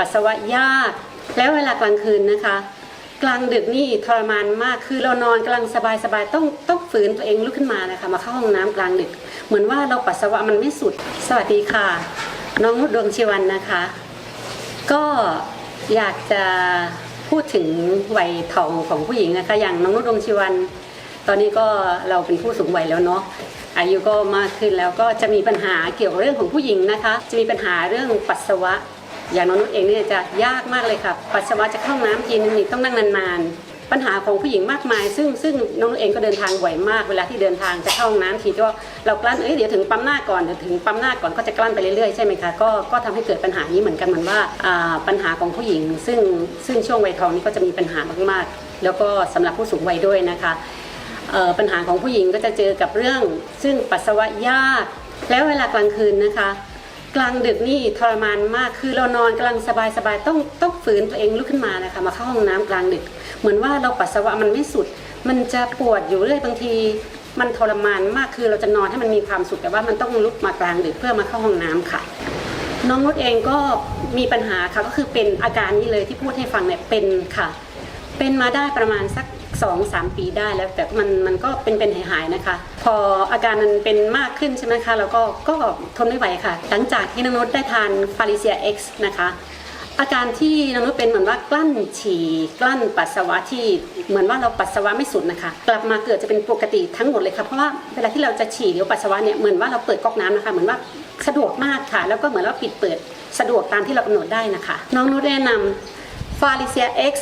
ปัสสาวะยาก แล้วเวลากลางคืนนะคะ กลางดึกนี่ทรมานมากคือเรานอนกำลังสบายสบายๆต้องต้องฝืนตัวเองลุกขึ้นมานะคะมาเข้าห้องน้ำกลางดึก เหมือนว่าเราปัสสาวะมันไม่สุด สวัสดีค่ะ น้องนุชดวงชีวันนะคะ ก็อยากจะพูดถึงวัยทองของผู้หญิงนะคะ อย่างน้องนุชดวงชีวัน ตอนนี้ก็เราเป็นผู้สูงวัยแล้วเนาะอายุก็มากขึ้นแล้วก็จะมีปัญหาเกี่ยวกับเรื่องของผู้หญิงนะคะ จะมีปัญหาเรื่องปัสสาวะ อย่างน้องนุชเองเนี่ยจะยากมากเลยค่ะ ปัสสาวะจะเข้าน้ำทีนึงนี่ต้องนั่งนานๆ ปัญหาของผู้หญิงมากมาย ซึ่งซึ่งน้องนุชเองก็เดินทางบ่อยมาก เวลาที่เดินทางจะเข้าห้องน้ำทีก็เรากลั้นเอ้ยเดี๋ยวถึงปั๊มหน้าก่อนเดี๋ยวถึงปั๊มหน้าก่อนก็จะกลั้นไปเรื่อยๆใช่ไหมคะก็ก็ทำให้เกิดปัญหานี้เหมือนกันเหมือนว่าปัญหาของผู้หญิง ซึ่งซึ่งช่วงวัยทองนี้ก็จะมีปัญหามากๆ แล้วก็สำหรับผู้สูงวัยด้วยนะคะปัญหาของผู้หญิงก็จะเจอกับเรื่อง ซึ่งปัสสาวะยากแล้วเวลากลางคืนนะคะ กลางดึกนี่ทรมานมาก คือเรานอนกำลังสบายสบายๆต้องต้องฝืนตัวเองลุกขึ้นมานะคะ มาเข้าห้องน้ำกลางดึก เหมือนว่าเราปัสสาวะมันไม่สุด มันจะปวดอยู่เรื่อยบางที มันทรมานมากคือเราจะนอนให้มันมีความสุขแต่ว่ามันต้องลุกมากลางดึกเพื่อมาเข้าห้องน้ำค่ะ น้องนุชเองก็มีปัญหาค่ะก็คือเป็นอาการนี้เลยที่พูดให้ฟังเนี่ยเป็นค่ะ เป็นมาได้ประมาณสัก สองสามปีได้แล้วแต่มันมันก็เป็นเป็นหายหายๆนะคะ พออาการมันเป็นมากขึ้นใช่ไหมคะแล้วก็ก็ทนไม่ไหวค่ะ หลังจากที่น้องนุชได้ทานฟาริเซีย X นะคะอาการที่น้องนุชเป็นเหมือนว่ากลั้นฉี่กลั้นปัสสาวะที่เหมือนว่าเราปัสสาวะไม่สุดนะคะ กลับมาเกิดจะเป็นปกติทั้งหมดเลยค่ะเพราะว่าเวลาที่เราจะฉี่หรือปัสสาวะเนี่ยเหมือนว่าเราเปิดก๊อกน้ำนะคะเหมือนว่าสะดวกมากค่ะ แล้วก็เหมือนว่าปิดเปิดสะดวกตามที่เรากำหนดได้นะคะ น้องนุชแนะนำฟาริเซีย X